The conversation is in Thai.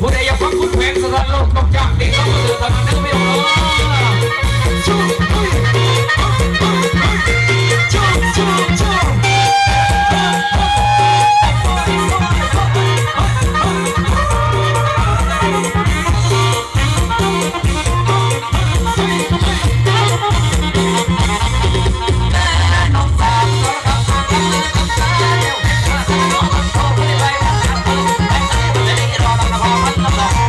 ผู้ใดอยากฟังคุณแผนสถานโลกต้องจ้างเด็กต้องมาเดือดเท่านั้นนะไม่เอาชูเฮ้ยชู เ